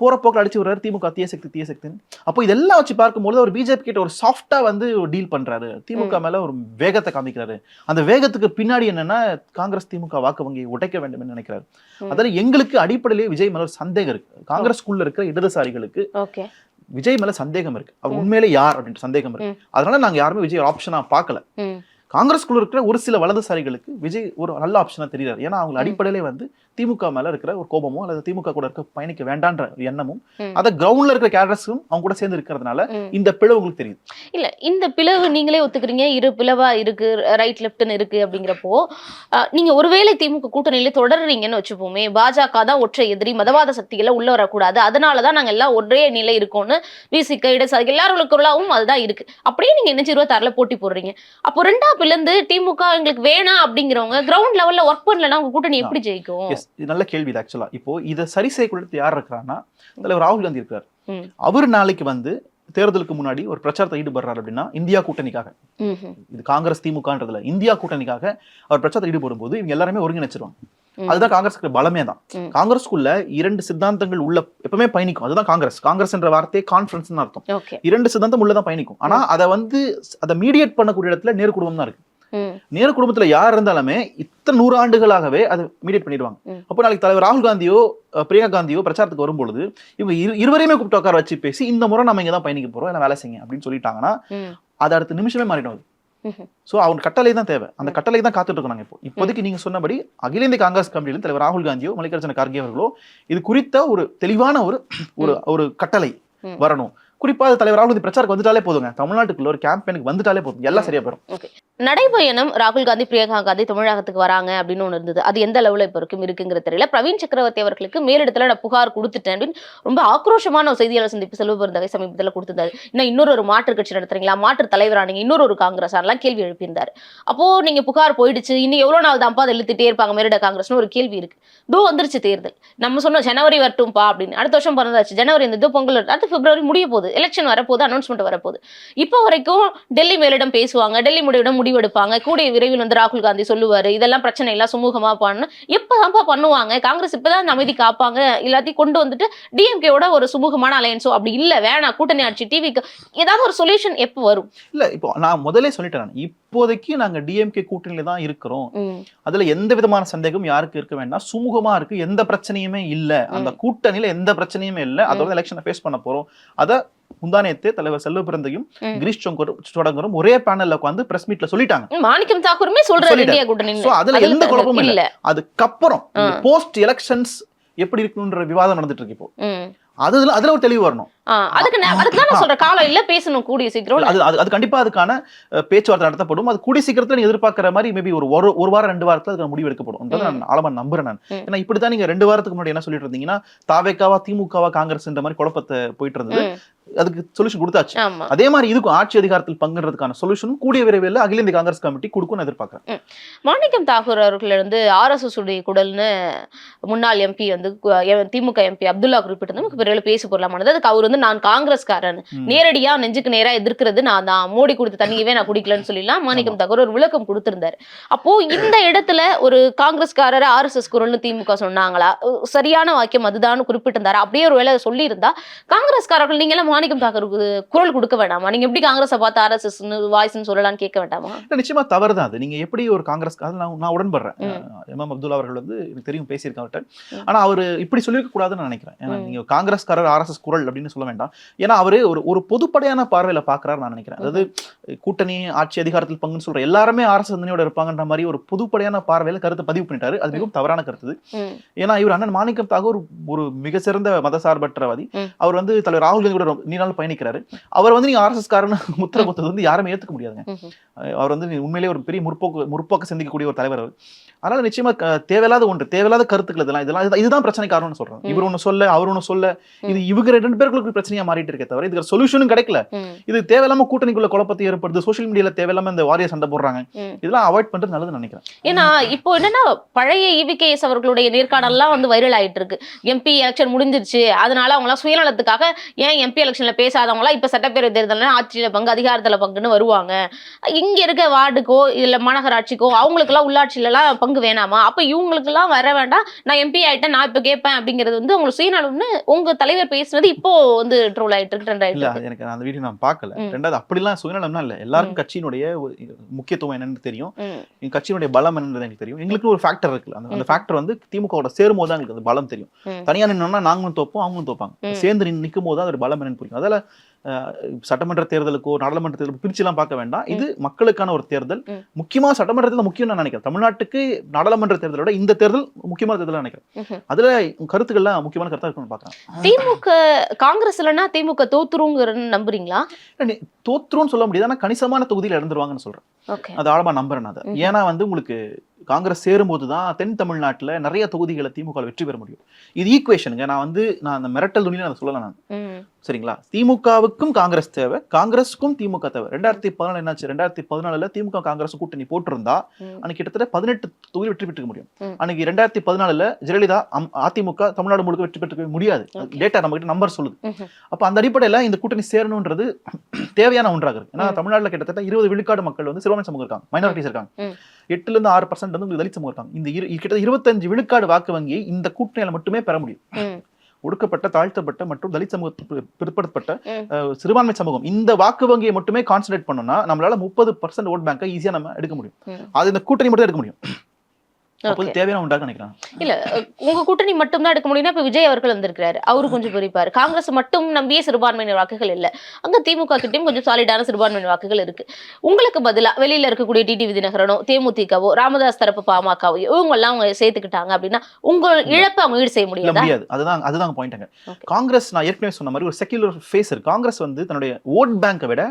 போற போக்கில் அடிச்சு விடுறாரு. திமுக தீய சக்தி தீய சக்தின்னு. அப்போ இதெல்லாம் வச்சு பார்க்கும்போது அவர் பிஜேபி கிட்ட ஒரு சாஃப்டா வந்து டீல் பண்றாரு. திமுக மேல ஒரு வேகத்தை காமிக்கிறாரு. அந்த வேகத்துக்கு பின்னாடி என்னன்னா காங்கிரஸ் திமுக வாக்கு வங்கியை உடைக்க வேண்டும் என்று நினைக்கிறாரு. அதில் எங்களுக்கு அடிப்படையிலேயே விஜய் மேல ஒரு சந்தேகம் இருக்கு. காங்கிரஸ்குள்ள இருக்கிற இடதுசாரிகளுக்கு ஓகே. விஜய் மேல சந்தேகம் இருக்கு. அவர் உண்மையிலே யார் அப்படின்ற சந்தேகம் இருக்கு. அதனால நாங்க யாருமே விஜய் ஆப்ஷனா பார்க்கல. காங்கிரஸ்குள்ள இருக்கிற ஒரு சில வலதுசாரிகளுக்கு விஜய் ஒரு நல்ல ஆப்ஷனா தெரியுறாரு. ஏன்னா அவங்க அடிப்படையிலே வந்து திமுக மேல இருக்கிற ஒரு கோபமோ அல்லது திமுக கூட இருக்க பயணிக்க வேண்டான்ற எண்ணமும். அதை கிரவுண்ட்ல இருக்கிற கேரக்டர்ஸும் அவங்க கூட சேர்ந்து இருக்கிறதுனால. இந்த பிளவு உங்களுக்கு தெரியுது. இல்ல இந்த பிளவு நீங்களே ஒத்துக்கிறீங்க. இரு பிளவா இருக்கு ரைட் லெஃப்ட்னு இருக்கு அப்படிங்கிறப்போ நீங்க ஒருவேளை திமுக கூட்டணியில தொடர்றீங்கன்னு வச்சுப்போமே பாஜக தான் ஒற்றை எதிரி மதவாத சக்திகளை உள்ள வரக்கூடாது. அதனாலதான் நாங்க எல்லாம் ஒரே நிலை இருக்கோம்னு விசிக இடசாதி எல்லாருக்குள்ளாவும் அதுதான் இருக்கு. அப்படியே நீங்க என்ன இருபத்தாறுல போட்டி போடுறீங்க. அப்போ ரெண்டா பிளந்து திமுக எங்களுக்கு வேணாம் அப்படிங்கிறவங்க கிரவுண்ட் லெவல்ல ஒர்க் பண்ணலன்னா உங்க கூட்டணி எப்படி ஜெயிக்கும் நல்ல கேள்வி இது ஆக்சுவலா இப்போ இதை சரி செய்யக்கூடிய யார் இருக்கிறான்னா தலைவர் ராகுல் காந்தி இருக்கிறார். அவர் நாளைக்கு வந்து தேர்தலுக்கு முன்னாடி ஒரு பிரச்சாரத்தை ஈடுபடுறாரு அப்படின்னா இந்தியா கூட்டணிக்காக. இது காங்கிரஸ் திமுகன்றதுல இந்தியா கூட்டணிக்காக அவர் பிரச்சாரத்தை ஈடுபடும் போது இவங்க எல்லாருமே ஒருங்கிணைச்சிருவாங்க. அதுதான் காங்கிரஸ்க்கு பலமே தான். காங்கிரஸ்க்குள்ள இரண்டு சித்தாந்தங்கள் உள்ள எப்பவுமே பயணிக்கும். அதுதான் காங்கிரஸ். காங்கிரஸ் என்ற வார்த்தையே கான்ஃபரன்ஸ் அர்த்தம். இரண்டு சித்தாந்தம் உள்ளதான் பயணிக்கும். ஆனா அதை வந்து அதை மீடியேட் பண்ணக்கூடிய இடத்துல நேரு குடும்பம் தான் இருக்கு. நேரு குடும்பத்துல யார் இருந்தாலுமே இத்தனை நூறு ஆண்டுகளாகவே அதை மீடியேட் பண்ணிடுவாங்க. அப்போ நாளைக்கு தலைவர் ராகுல் காந்தியோ பிரியங்கா காந்தியோ பிரச்சாரத்துக்கு வரும்பொழுது இவங்க இரு இருவரையுமே கூப்பிட்டு உட்கார வச்சு பேசி இந்த முறை நம்ம இங்க தான் பயணிக்க போறோம் இல்லை வேலை செய்யுங்க அப்படின்னு சொல்லிட்டாங்கன்னா அது அடுத்த நிமிஷமே மாறிடும். ஸோ அவங்க கட்டளை தான் தேவை. அந்த கட்டளை தான் காத்துட்டு இருக்கோம் நாங்க இப்போ. இப்போதைக்கு நீங்க சொன்னபடி அகில இந்திய காங்கிரஸ் கமிட்டியில தலைவர் ராகுல் காந்தியோ மல்லிகார்ஜுன கார்கே அவர்களோ இது குறித்த ஒரு தெளிவான ஒரு ஒரு ஒரு கட்டளை ம். வரணும். குறிப்பாக அது தலைவர் ராகுல் காந்தி வந்துட்டாலே போதுங்க. தமிழ்நாட்டுக்குள்ள ஒரு கேம்பெயினுக்கு வந்துட்டாலே போதும். எல்லாம் சரியா போயிடும். நடைபயணம் ராகுல் காந்தி பிரியங்கா காந்தி தமிழகத்துக்கு வராங்க அப்படின்னு ஒன்று இருந்தது. அது எந்த லெவலில் இப்போ இருக்கும் இருக்குங்கிற தெரியல. பிரவீன் சக்கரவர்த்தி அவர்களுக்கு மேலிடத்துல நான் புகார் கொடுத்துட்டேன் அப்படின்னு ரொம்ப ஆக்ரோஷமான ஒரு செய்தியாளர் சந்திப்பு செல்வ பெருந்தகை சமீபத்தில் கொடுத்திருந்தாரு. இன்னும் இன்னொரு ஒரு மாற்று கட்சி நடத்துறீங்களா? மாற்று தலைவரானீங்க இன்னொரு ஒரு காங்கிரஸ் எல்லாம் கேள்வி எழுப்பியிருந்தாரு. அப்போ நீங்க புகார் போயிடுச்சு. இன்னும் எவ்வளோ நாள் தான்ப்பா அதை இழுத்துட்டே இருப்பாங்க மேலிட காங்கிரஸ்னு ஒரு கேள்வி இருக்கு. தோ வந்துருச்சு தேர்தல். நம்ம சொன்னோம் ஜனவரி வரட்டும்பா அப்படின்னு. அடுத்த வருஷம் பிறந்தாச்சு. ஜனவரி இந்த இதோ பொங்கல் அடுத்து பிப்ரவரி முடிய போகுது. எலெக்ஷன் வரப்போகுது அனௌன்ஸ்மெண்ட் வரப்போகுது. இப்போ வரைக்கும் டெல்லி மேலிடம் பேசுவாங்க டெல்லி முடிவிடம் முடிவெடுப்பாங்க கூடிய விரைவில் வந்து ராகுல் காந்தி சொல்லுவார் இதெல்லாம் பிரச்சனை எல்லாம் சுமூகமாக பண்ணணும் இப்போதான்ப்பா பண்ணுவாங்க காங்கிரஸ் இப்போ தான் அமைதி காப்பாங்க எல்லாத்தையும் கொண்டு வந்துட்டு டிஎம்கேவோட ஒரு சுமூகமான அலையன்ஸோ அப்படி இல்லை வேணாம் கூட்டணி ஆட்சி டிவிக்கு ஏதாவது ஒரு சொல்யூஷன் எப்போ வரும்? இல்லை இப்போ நான் முதலே சொல்லிட்டேன் இப்போ இப்போதைக்கு நாங்க டிஎம்கே கூட்டணியில தான் இருக்கிறோம். அதுல எந்த விதமான சந்தேகம் யாருக்கு இருக்க வேண்டாம். சுமூகமா இருக்கு. எந்த பிரச்சனையுமே இல்ல. அந்த கூட்டணியில எந்த பிரச்சனையுமே இல்ல. அதோட எலெக்ஷனை ஃபேஸ் பண்ண போறோம். அத முந்தானேத்து தலைவர் செல்வ பிறந்தையும். கிரீஷ் சங்கரும் தொடங்கரும் ஒரே பேனல்ல உட்காந்து பிரஸ் மீட்ல சொல்லிட்டாங்க. மாணிக்கம் தாக்கூருமே சொல்றாரு அதுல எந்த குழப்பமும் இல்ல. அதுக்கப்புறம் போஸ்ட் எலெக்ஷன்ஸ் எப்படி இருக்கணும்ன்ற விவாதம் நடந்துட்டு இருக்கு இப்போ. அதுல அதுல ஒரு தெளிவு வரணும். அதுக்கு நான் அதுக்கு நான் சொல்றேன். காலம் இல்ல பேசணும் கூடிய சீக்கிரம். அது அது கண்டிப்பா அதுக்கான பேச்சுவார்த்தை நடத்தப்படும். அது கூடிய சீக்கிரத்துல நீங்க எதிர்பார்க்கிற மாதிரி மேபி ஒரு ஒரு ஒரு வாரம் ரெண்டு வாரத்துல அதுக்கான முடிவு எடுக்கப்படும். நான் ஆழமா நம்புறேன் நான். ஏன்னா இப்படித்தான் நீங்க ரெண்டு வாரத்துக்கு முன்னாடி என்ன சொல்லிட்டு இருந்தீங்கன்னா தாவேக்காவா திமுகவா காங்கிரஸ்ன்ற மாதிரி குழப்பத்தை போயிட்டு இருந்தது. அதுக்கு சொல்யூஷன் கொடுத்தாச்சு. அதே மாதிரி இதுக்கும் ஆட்சி அதிகாரத்தில் பங்குறதுக்கான சொல்யூஷன் கூடிய விரைவில் அகில இந்திய காங்கிரஸ் கமிட்டி கொடுக்கும் எதிர்பார்க்கிறேன். மாணிக்கம் தாக்கூர் அவர்கள் வந்து ஆர்எஸ்எஸ் உடைய குடல்னு முன்னாள் எம்பி வந்து திமுக எம்பி அப்துல்லா குறிப்பிட்டது நமக்கு பிறகு பேசு பொருளாமானது அதுக்கு அவர் வந்து நான் காங்கிரஸ்காரன். நேரடியா நெஞ்சுக்கு நேரா எதிர்க்கிறது நான் தான் மோடி கொடுத்த தண்ணியவே நான் குடிக்கலன்னு சொல்லிலாம் மாணிக்கம் தாக்கூர் ஒரு விளக்கம் கொடுத்திருந்தாரு. அப்போ இந்த இடத்துல ஒரு காங்கிரஸ்காரர் ஆர்எஸ்எஸ் குரல்னு திமுக சொன்னாங்களா? சரியான வாக்கியம் அதுதான் குறிப்பிட்டிருந்தாரு? அப்படியே ஒரு வேளை சொல்லியிருந்தா காங்கிரஸ்காரர்கள் நீங்க எல்லாம் மாணிக்கம் தாக்கூருக்கு குரல் கொடுக்க வேண்டாமா? நீங்க எப்படி காங்கிரஸை பார்த்து ஆர்எஸ்எஸ் வாய்ஸ்னு சொல்லலாம்னு கேட்க வேண்டாமா? நிச்சயமா தவறு தான் அது. நீங்க எப்படி ஒரு காங்கிரஸ் நான் நான் உடன்படுறேன். எம்எம் அப்துல்லா அவர்கள் வந்து எனக்கு தெரியும் பேசியிருக்காங்க அவர்கிட்ட. ஆனா அவர் இப்படி சொல்லியிருக்க கூடாதுன்னு நான் நினைக்கிறேன். ஏன்னா. நீங்க காங்கிரஸ்காரர் ஆர்எஸ்எஸ் குரல் அப்படின்னு சொல்ல வேண்டாம். ஏன்னா அவரு ஒரு ஒரு பொதுப்படையான பார்வையில பாக்குறாரு நான் நினைக்கிறேன். அதாவது கூட்டணி ஆட்சி அதிகாரத்தில் பங்குன்னு சொல்ற எல்லாருமே ஆர்எஸ் சிந்தனையோட இருப்பாங்கன்ற மாதிரி ஒரு பொதுப்படையான பார்வையில கருத்தை பதிவு பண்ணிட்டாரு. அது மிகவும் தவறான கருத்து ஏன்னா இவர் அண்ணன் மாணிக்கம் தாகூர் ஒரு மிக சிறந்த மதசார்பற்றவாதி. அவர் வந்து தலைவர் ராகுல் காந்தி கூட நாள் பயணிக்கிறாரு. அவர் வந்து நீங்க ஆர்எஸ்எஸ் காரன்னு முத்திர குத்தது வந்து யாருமே ஏத்துக்க முடியாதுங்க. அவர் வந்து உண்மையிலேயே ஒரு பெரிய முற்போக்கு முற்போக்கு சிந்திக்கக்கூடிய ஒரு தலைவர் அவர். அதனால தேவையில்லாத ஒன்று தேவையில்லாத கருத்துக்கள் இதெல்லாம் இதெல்லாம் இதுதான் பிரச்சனை காரணம்னு சொல்றேன். இவர் ஒண்ணு சொல்ல அவர் ஒண்ணு சொல்ல இது இவங்க ரெண்டு பேருக்குள்ள பிரச்சனையா மாறிட்டு இருக்கே தவிர இதுக்கு சொல்யூஷனும் கிடைக்கல. இது தேவையில்லாம கூட்டணிக்குள்ள குழப்பத்தை ஏற்படுது சோஷியல் மீடியால தேவையில்லாம இந்த வாரிய சண்டை போடுறாங்க. இதெல்லாம் அவாய்ட் பண்றது நல்லதுன்னு நினைக்கிறேன். ஏன்னா இப்போ என்னன்னா பழைய இவிகேஎஸ் அவர்களுடைய நேர்காணல்லாம் வந்து வைரல் ஆயிட்டு இருக்கு. எம்பி எலெக்ஷன் முடிஞ்சிருச்சு அதனால அவங்க எல்லாம் சுயநலத்துக்காக ஏன் எம்பி எலெக்ஷன்ல பேசாதவங்களா இப்ப சட்டப்பேரவை தேர்தல்ல ஆட்சியில பங்கு அதிகாரத்துல பங்குன்னு வருவாங்க. இங்க இருக்க வார்டுக்கோ இல்ல மாநகராட்சிக்கோ அவங்களுக்கு எல்லாம் உள்ளாட்சியில எல்லாம் பங்கு வேணாமா? அப்ப இவங்களுக்கு எல்லாம் வர வேண்டாம். நான் எம்பி ஆயிட்டேன் நான் இப்ப கேட்பேன் அப்படிங்கிறது வந்து உங்களுக்கு சுயநலம்னு உங்க தலைவர் பேசுனது இப்போ வந்து ட்ரோல் இருக்கு ட்ரெண்ட் அது எனக்கு அந்த வீடியோ நான் பார்க்கல. ம். ரெண்டாவது அப்படிலாம் சுயநலம்னா இல்ல. எல்லாருக்கும் கட்சியினுடைய ஒரு முக்கியத்துவம் என்னன்னு தெரியும். கட்சியினுடைய பலம் என்னன்றது எனக்கு தெரியும். எங்களுக்கு ஒரு ஃபேக்டர் இருக்குல்ல. அந்த. ஃபேக்டர் வந்து திமுகவோட சேரும்போது தான் எங்களுக்கு பலம் தெரியும். தனியா நின்னோம்னா நாங்களும் தோப்போம் அவங்களும் தோப்பாங்க. சேர்ந்து நிற்கும் போது தான் அதோட பலம் என்னன்னு புரியும் அதில் சட்டமன்ற தேர்தலுக்கோ நாடாளுமன்ற தேர்தலுக்கு பிரிச்சுலாம் பார்க்க வேண்டாம். இது மக்களுக்கான ஒரு தேர்தல். ம். முக்கியமா சட்டமன்றத்தில் முக்கியம் நான் நினைக்கிறேன். தமிழ்நாட்டுக்கு நாடாளுமன்ற தேர்தலை விட இந்த தேர்தல் முக்கியமான தேர்தல் நினைக்கிறேன். அதுல கருத்துக்கள்லாம் முக்கியமான கருத்தா இருக்கும்னு பாக்குறேன் திமுக காங்கிரஸ் இல்லைன்னா திமுக தோத்துருங்கிறன்னு நம்புறீங்களா? தோற்றுன்னு சொல்ல முடியாது. ஆனா கணிசமான தொகுதியில் இழந்துருவாங்கன்னு சொல்றேன். அது ஆழமா நம்புறேன் அதை. ஏன்னா வந்து உங்களுக்கு காங்கிரஸ் சேரும்போது தான் தென் தமிழ்நாட்டுல நிறைய தொகுதிகளை திமுக வெற்றி பெற முடியும். இது ஈக்குவேஷனுங்க நான் வந்து நான் அந்த மிரட்டல் துணியில நான் சொல்லல நான். சரிங்களா? திமுகவுக்கும் காங்கிரஸ் தேவை காங்கிரஸுக்கும் திமுக தேவை. ரெண்டாயிரத்தி பதினாலு என்னாச்சு? ரெண்டாயிரத்தி பதினாலுல திமுக காங்கிரஸ் கூட்டணி போட்டிருந்தா. அன்னைக்கு கிட்டத்தட்ட பதினெட்டு தொகுதி வெற்றி பெற்றுக்க முடியும். அன்னைக்கு ரெண்டாயிரத்தி பதினாலுல ஜெயலலிதா அதிமுக தமிழ்நாடு முழுக்க வெற்றி பெற்றுக்க முடியாது. டேட்டா நம்ம கிட்ட நம்பர் சொல்லுது. அப்ப அந்த அடிப்படையில இந்த கூட்டணி சேரணுன்றது தேவையான ஒன்றாக இருக்கு. ஏன்னா. தமிழ்நாட்டுல கிட்டத்தட்ட இருபது விழுக்காடு மக்கள் வந்து சிறுபான்மை சமூகம் இருக்காங்க. மைனாரிட்டிஸ் இருக்காங்க. ம். எட்டுல இருந்து ஆறு பர்சன்ட் வந்து உங்களுக்கு தலித் சமூகம் இருக்காங்க இந்த இரு கிட்டத்தட்ட இருபத்தஞ்சு விழுக்காடு வாக்கு வங்கியை இந்த கூட்டணியில மட்டுமே பெற முடியும். ஒடுக்கப்பட்ட தாழ்த்தப்பட்ட மற்றும் தலித் சமூக பிற்படுத்தப்பட்ட சிறுபான்மை சமூகம் இந்த வாக்கு வங்கியை மட்டுமே கான்சன்ட்ரேட் பண்ணோம்னா நம்மளால முப்பது பர்சன்ட் ஓட் பேங்கை ஈஸியா நம்ம எடுக்க முடியும். அது இந்த கூட்டணி மட்டும் எடுக்க முடியும் தேவையான உண்டாக நினைக்கிறேன். இல்ல உங்க கூட்டணி மட்டும் தான் எடுக்க முடியும்னா இப்ப விஜய் அவர்கள் வந்திருக்காரு அவரு கொஞ்சம் பிரிப்பாரு. காங்கிரஸ் மட்டும் நம்பியே சிறுபான்மையினர் வாக்குகள் இல்ல. அங்க திமுக கிட்டயும் கொஞ்சம் சாலிடான சிறுபான்மையினர் வாக்குகள் இருக்கு. உங்களுக்கு பதிலா வெளியில இருக்கக்கூடிய டிடி விதிநகரனோ தேமுதிகவோ ராமதாஸ் தரப்பு பாமகவோ இவங்க எல்லாம் அவங்க சேர்த்துக்கிட்டாங்க அப்படின்னா உங்க இழப்பை அவங்க ஈடு செய்ய இல்ல முடியாதா? அதுதான் அதுதான் பாயிண்ட்ங்க Okay. காங்கிரஸ் நான் ஏற்கனவே சொன்ன மாதிரி ஒரு செக்யூலர் ஃபேஸ் இருக்கு. காங்கிரஸ் வந்து தன்னுடைய ஓட் பேங்கை விட.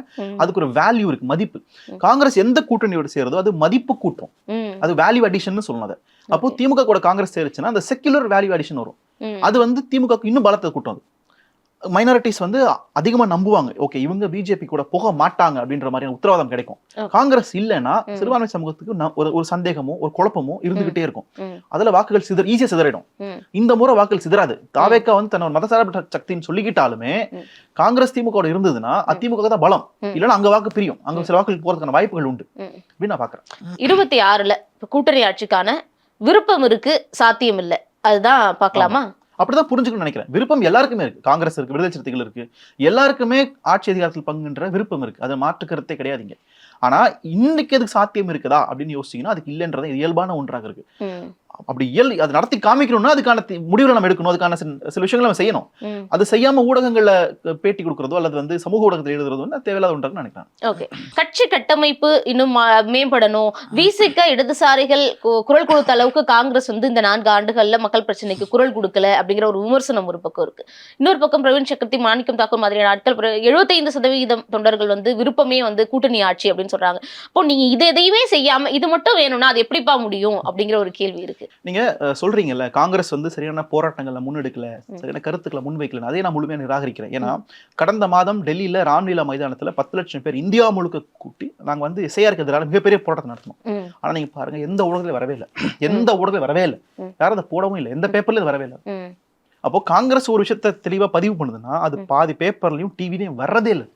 அதுக்கு ஒரு வேல்யூ இருக்கு மதிப்பு. காங்கிரஸ் எந்த கூட்டணியோட சேருதோ அது மதிப்பு கூட்டம். அது வேல்யூ அடிஷன் சொல்லணும் அதை. அப்போ திமுக கூட காங்கிரஸ் சேருச்சுன்னா அந்த செக்யூலர் வேல்யூ அடிஷன் வரும். அது வந்து திமுக இன்னும் பலத்தை கூட்டம் அது மைனாரிட்டிஸ் வந்து அதிகமா நம்புவாங்க ஓகே இவங்க பிஜேபி கூட போக மாட்டாங்க அப்படின்ற மாதிரியான உத்தரவாதம் கிடைக்கும். காங்கிரஸ் இல்லைன்னா. சிறுபான்மை சமூகத்துக்கு ஒரு ஒரு சந்தேகமோ ஒரு குழப்பமோ இருந்துகிட்டே இருக்கும். அதுல வாக்குகள் சிதற ஈஸியா சிதறிடும். இந்த முறை வாக்குகள் சிதறாது தாவேக்கா வந்து தன்னோட மதசார்பற்ற சக்தின்னு சொல்லிக்கிட்டாலுமே. காங்கிரஸ் திமுக இருந்ததுன்னா அதிமுக தான் பலம். இல்லைன்னா அங்க வாக்கு பிரியும் அங்க சில வாக்குகள் போறதுக்கான வாய்ப்புகள் உண்டு. அப்படின்னு நான் பாக்குறேன் இருபத்தி ஆறுல கூட்டணி ஆட்சிக்கான விருப்பம் இருக்கு சாத்தியம் இல்ல. அதுதான் பார்க்கலாமா? அப்படிதான் புரிஞ்சுக்கணும்னு நினைக்கிறேன். விருப்பம் எல்லாருக்குமே இருக்கு. காங்கிரஸ் இருக்கு விடுதலை சிறுத்தைகள் இருக்கு. எல்லாருக்குமே ஆட்சி அதிகாரத்தில் பங்குன்ற விருப்பம் இருக்கு. அது மாற்று கருத்தே கிடையாதுங்க ஆனா இன்னைக்கு அதுக்கு சாத்தியம் இருக்குதா அப்படின்னு யோசிச்சீங்கன்னா அதுக்கு இல்லைன்றது இயல்பான ஒன்றாக இருக்கு. அப்படி இயல் அதை நடத்தி காமிக்கணும்னா அதுக்கான முடிவுகளை நம்ம எடுக்கணும். அதுக்கான சில விஷயங்களை நம்ம செய்யணும். அது செய்யாம ஊடகங்கள்ல பேட்டி கொடுக்கறதோ அல்லது வந்து சமூக ஊடகத்தில் எழுதுறதோ தேவையில்லாத ஒன்றாக நினைக்கிறேன். ஓகே. கட்சி கட்டமைப்பு இன்னும் மேம்படணும். விசிக இடதுசாரிகள் குரல் கொடுத்த அளவுக்கு காங்கிரஸ் வந்து இந்த நான்கு ஆண்டுகள்ல மக்கள் பிரச்சனைக்கு குரல் கொடுக்கல அப்படிங்கிற ஒரு விமர்சனம் ஒரு பக்கம் இருக்கு. இன்னொரு பக்கம் பிரவீன் சக்கரத்தி மாணிக்கம் தாக்கூர் மாதிரியான ஆட்கள் எழுபத்தைந்து சதவீதம் தொண்டர்கள் வந்து விருப்பமே வந்து கூட்டணி ஆட்சி அப்படின்னு சொல்றாங்க. அப்போ நீங்க இது எதையுமே செய்யாம இது மட்டும் வேணும்னா அது எப்படிப்பா முடியும் அப்படிங்கிற ஒரு கேள்வி இருக்கு. நீங்க அஹ், சொல்றீங்கல்ல காங்கிரஸ் வந்து சரியான போராட்டங்களை முன்னெடுக்கல சரியான கருத்துக்களை முன்வைக்கல அதே நான் முழுமையாக நிராகரிக்கிறேன். ஏன்னா கடந்த மாதம் டெல்லியில ராம்லீலா மைதானத்துல பத்து லட்சம் பேர் இந்தியா முழுக்க கூட்டி நாங்க வந்து இசையாருக்கு எதிரான மிகப்பெரிய போராட்டம் நடத்தணும் ஆனா நீங்க பாருங்க எந்த ஊடகத்துல வரவே இல்லை. எந்த ஊடகத்துல வரவே இல்லை. யாரும் அதை போடவும் இல்லை. எந்த பேப்பர்ல வரவே இல்லை. அப்போ காங்கிரஸ் ஒரு விஷயத்த தெளிவா பதிவு பண்ணுதுன்னா அது பாதி பேப்பர்லயும் டிவிலையும் வர்றதே இல்லை.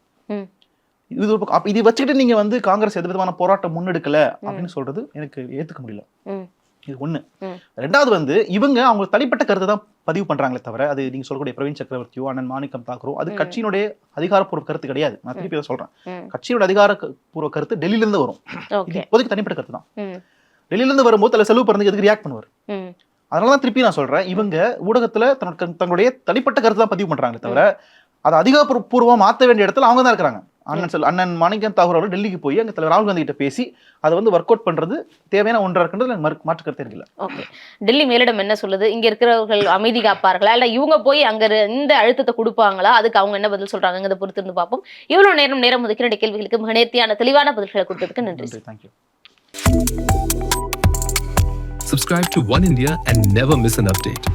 இது ஒரு இதை வச்சுக்கிட்டு நீங்க வந்து காங்கிரஸ் எந்த விதமான போராட்டம் முன்னெடுக்கல அப்படின்னு சொல்றது எனக்கு ஏத்துக்க முடியல. இது ஒண்ணு. ம். ரெண்டாவது வந்து இவங்க அவங்க தனிப்பட்ட கருத்தை தான் பதிவு பண்றாங்களே தவிர அது நீங்க சொல்லக்கூடிய பிரவீன் சக்கரவர்த்தியோ அண்ணன் மாணிக்கம் தாக்கரோ அது. கட்சியினுடைய அதிகாரப்பூர்வ கருத்து கிடையாது. நான் திருப்பி சொல்றேன். ம். கட்சியோட அதிகாரப்பூர்வ கருத்து டெல்லியில இருந்து வரும் இப்போதைக்கு தனிப்பட்ட கருத்து தான் ம், டெல்லியில இருந்து வரும்போது தலை செலவு பிறந்து எதுக்கு ரியாக்ட் பண்ணுவார்? அதனால தான் திருப்பி நான் சொல்றேன். இவங்க ஊடகத்துல தன்னோட தங்களுடைய தனிப்பட்ட கருத்து தான் பதிவு பண்றாங்களே தவிர அதை அதிகாரப்பூர்வமா மாத்த வேண்டிய இடத்துல அவங்க தான் இருக்கிறாங்க. அண்ணன் செல் அண்ணன் மாணிக்கம் தாகூர் அவர்கள் டெல்லிக்கு போய் அங்க தலைவர் ராகுல் காந்தி கிட்ட பேசி அதை வந்து ஒர்க் அவுட் பண்றது தேவையான ஒன்றா இருக்குன்றது எனக்கு மறு- மாற்று கருத்து இருக்குல்ல ஓகே டெல்லி மேலிடம் என்ன சொல்லுது? இங்க இருக்கிறவர்கள் அமைதி காப்பார்களா? இல்ல இவங்க போய் அங்க இந்த அழுத்தத்தை கொடுப்பாங்களா? அதுக்கு அவங்க என்ன பதில் சொல்றாங்கிறத பொறுத்து இருந்து பார்ப்போம். இவ்வளவு நேரம் நேரம் ஒதுக்கி ரெண்டு கேள்விகளுக்கு மிக நேர்த்தியான தெளிவான பதில்களை கொடுத்ததுக்கு நன்றி நன்றி thank you Subscribe to One India and never miss an update.